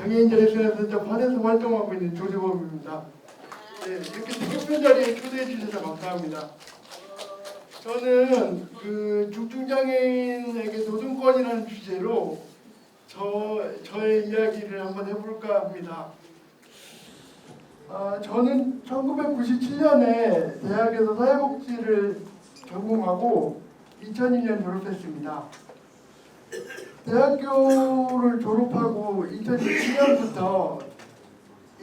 장애인 자립생활센터 반에서 활동하고 있는 조재범입니다. 네, 이렇게 대표 자리에 초대해 주셔서 감사합니다. 저는 그 중증장애인에게 노동권이라는 주제로 저 저의 이야기를 한번 해볼까 합니다. 아, 저는 1997년에 대학에서 사회복지를 전공하고 2002년 졸업했습니다. 대학교를 졸업하고 2002년부터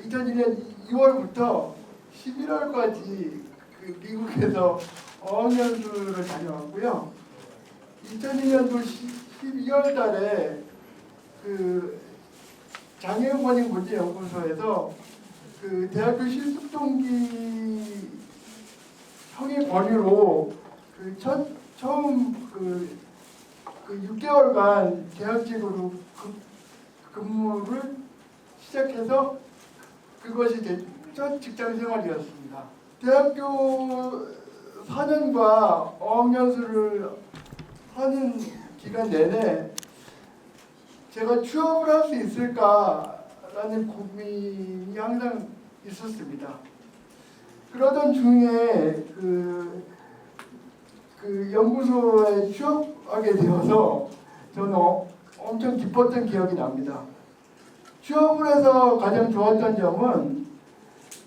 2002년 2월부터 11월까지 그 미국에서 어학연수를 다녀왔고요. 2002년도 12월 달에 그 장애인 권익 문제 연구소에서 그 대학교 실습 동기 형의 권유로 그 첫 처음 그, 그 6개월간 계약직으로 그- 근무를 시작해서 그것이 제 첫 직장 생활이었습니다. 대학교 4년과 어학연수를 하는 기간 내내 제가 취업을 할 수 있을까라는 고민이 항상 있었습니다. 그러던 중에 그, 그 연구소에 취업하게 되어서 저는 어- 엄청 기뻤던 기억이 납니다. 취업을 해서 가장 좋았던 점은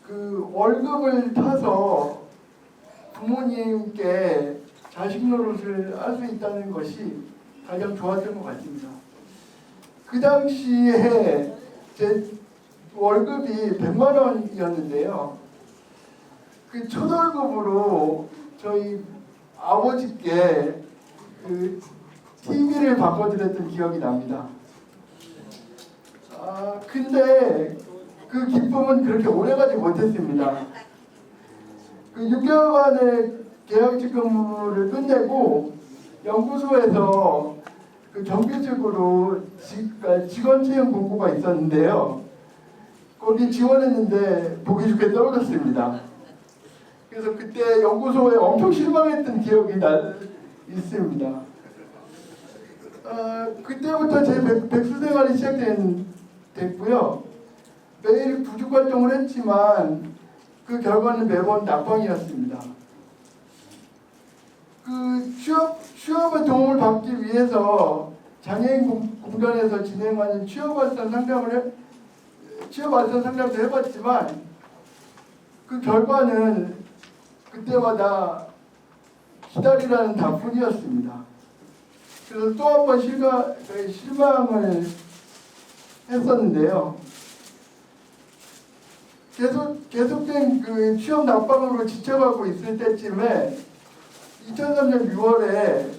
그 월급을 타서 부모님께 자식 노릇을 할 수 있다는 것이 가장 좋았던 것 같습니다. 그 당시에 제 월급이 100만 원이었는데요. 그 초월급으로 저희 아버지께 그 TV를 바꿔드렸던 기억이 납니다. 아 근데 그 기쁨은 그렇게 오래가지 못했습니다. 그 6개월간의 계약직 근무를 끝내고 연구소에서 그 정규직으로 직, 그러니까 직원 채용 공고가 있었는데요. 거기 지원했는데 보기 좋게 떨어졌습니다. 그래서 그때 연구소에 엄청 실망했던 기억이 나, 있습니다. 어, 그때부터 제 백, 백수 생활이 시작됐고요. 매일 부직 활동을 했지만 그 결과는 매번 낙방이었습니다. 그 취업 취업의 도움을 받기 위해서 장애인 공- 공단에서 진행하는 취업 발전 상담을 해, 취업 발전 상담도 해봤지만 그 결과는 그때마다 기다리라는 답뿐이었습니다. 그래서 또 한 번 실망을 했었는데요. 계속 계속된 그 취업 낙방으로 지쳐가고 있을 때쯤에 2003년 6월에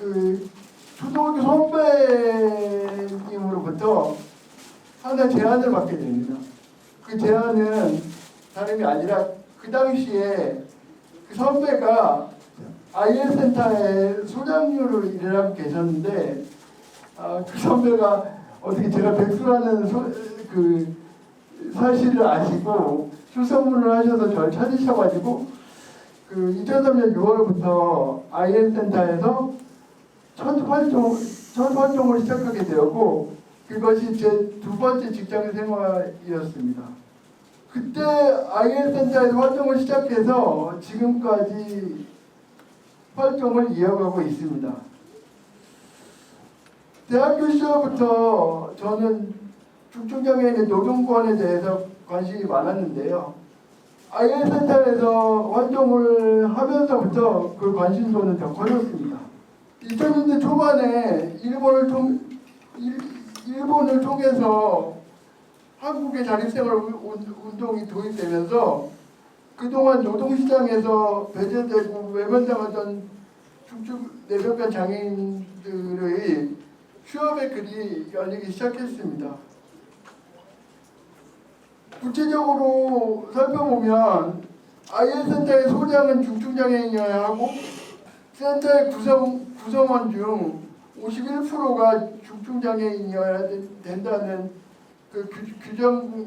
그 초등학교 선배님으로부터 하나 제안을 받게 됩니다. 그 제안은 다름이 아니라 그 당시에 그 선배가 IL 센터에 소장류로 일을 하고 계셨는데 아, 그 선배가 어떻게 제가 백수라는 소, 그 사실을 아시고 출석문을 하셔서 저를 찾으셔가지고 그 2003년 6월부터 IL 센터에서 첫 활동 첫 활동을 시작하게 되었고 그것이 제 두 번째 직장 생활이었습니다. 그때 IL 센터에서 활동을 시작해서 지금까지 활동을 이어가고 있습니다. 대학교 시절부터 저는 중증장애 인의 노동권에 대해서 관심이 많았는데요. IL 센터에서 활동을 하면서부터 그 관심도는 더 커졌습니다. 2000년대 초반에 일본을 통 일, 일본을 통해서 한국의 자립생활 운- 운동이 도입되면서 그동안 노동시장에서 배제되고 외면당하던 중증 내병간 장애인들의 취업의 글이 열리기 시작했습니다. 구체적으로 살펴보면 IL 센터의 소장은 중증장애인이어야 하고 센터의 구성, 구성원 중 51%가 중증장애인이어야 되- 된다는 그 규, 규정에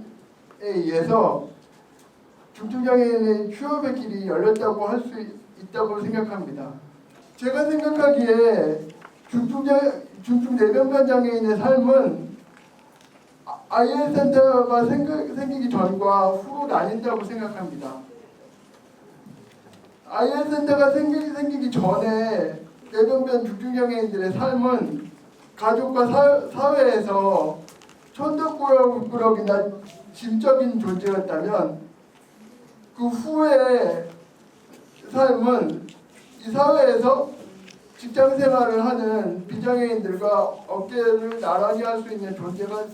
의해서 중증장애인의 취업의 길이 열렸다고 할 수 있다고 생각합니다. 제가 생각하기에 중증장, 중증 내병간 장애인의 삶은 아- IL 센터가 생기기 전과 후로 나뉜다고 생각합니다. IL 센터가 생기, 생기기 전에 뇌병변 중증장애인들의 삶은 가족과 사, 사회에서 천덕꾸러기나 짐적인 존재였다면 그 후에 삶은 이 사회에서 직장 생활을 하는 비장애인들과 어깨를 나란히 할 수 있는 존재가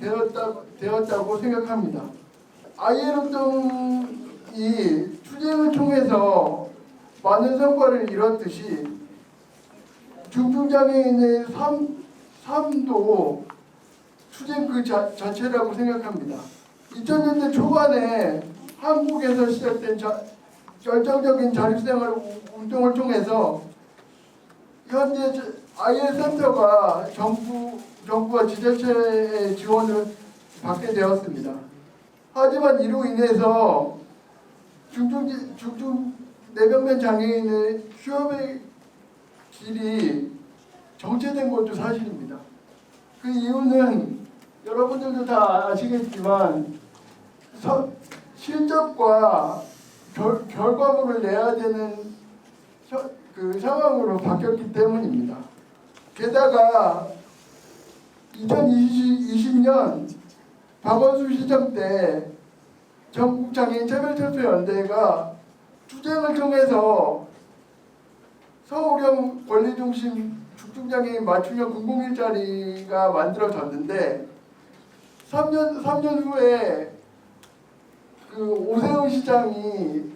되었다, 되었다고 생각합니다. 아이엘운동이 투쟁을 통해서 많은 성과를 이뤘듯이 중증장애인의 삶, 삶도 투쟁 그 자, 자체라고 생각합니다. 2000년대 초반에 한국에서 시작된 자, 열정적인 자립생활 우- 운동을 통해서 현재 저- 아이엘 센터가 정부 정부와 지자체의 지원을 받게 되었습니다. 하지만 이로 인해서 중증 중증 내병면 장애인의 취업의 길이 정체된 것도 사실입니다. 그 이유는 여러분들도 다 아시겠지만 서- 실적과 결, 결과물을 내야 되는 혀- 그 상황으로 바뀌었기 때문입니다. 게다가 2020년 박원순 시정 때 전국 장애인 차별철소연대가 투쟁을 통해서 서울형 권리중심 중증장애인 맞춤형 공공일자리가 만들어졌는데 3년 3년 후에 그 오세훈 시장이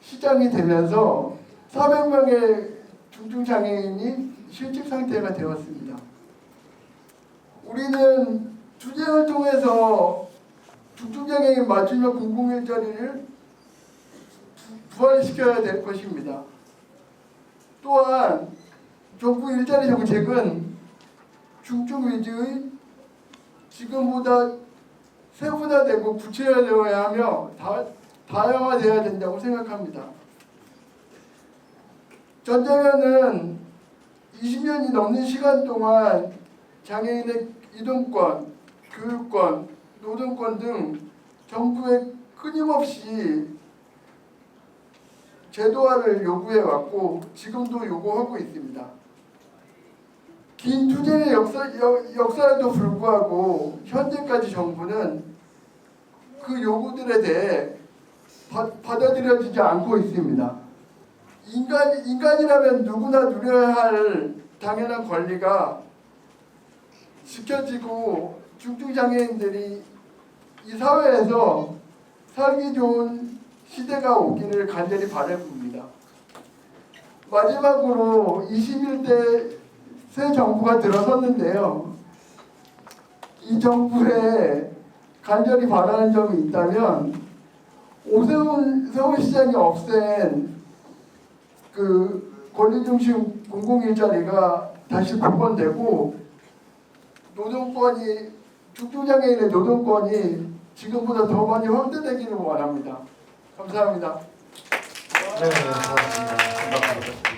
시장이 되면서 400명의 중증장애인이 실직 상태가 되었습니다. 우리는 투쟁을 통해서 중증장애인 맞춤형 공공 일자리를 부- 부활시켜야 될 것입니다. 또한 정부 일자리 정책은 중증 위주의 지금보다 세분화되고 구체화되어야 하며 다, 다양화되어야 된다고 생각합니다. 전장현은 20년이 넘는 시간 동안 장애인의 이동권, 교육권, 노동권 등 정부에 끊임없이 제도화를 요구해 왔고 지금도 요구하고 있습니다. 긴 투쟁의 역사, 역, 역사에도 불구하고 현재까지 정부는 그 요구들에 대해 받, 받아들여지지 않고 있습니다. 인간, 인간이라면 누구나 누려야 할 당연한 권리가 지켜지고 중증장애인들이 이 사회에서 살기 좋은 시대가 오기를 간절히 바라봅니다. 마지막으로 21대 새 정부가 들어섰는데요. 이 정부에 간절히 바라는 점이 있다면 오세훈 서울시장이 없앤 그 권리중심 공공일자리가 다시 복원되고 노동권이 중증장애인의 노동권이 지금보다 더 많이 확대되기를 원합니다. 감사합니다. 네, 네. 반갑습니다.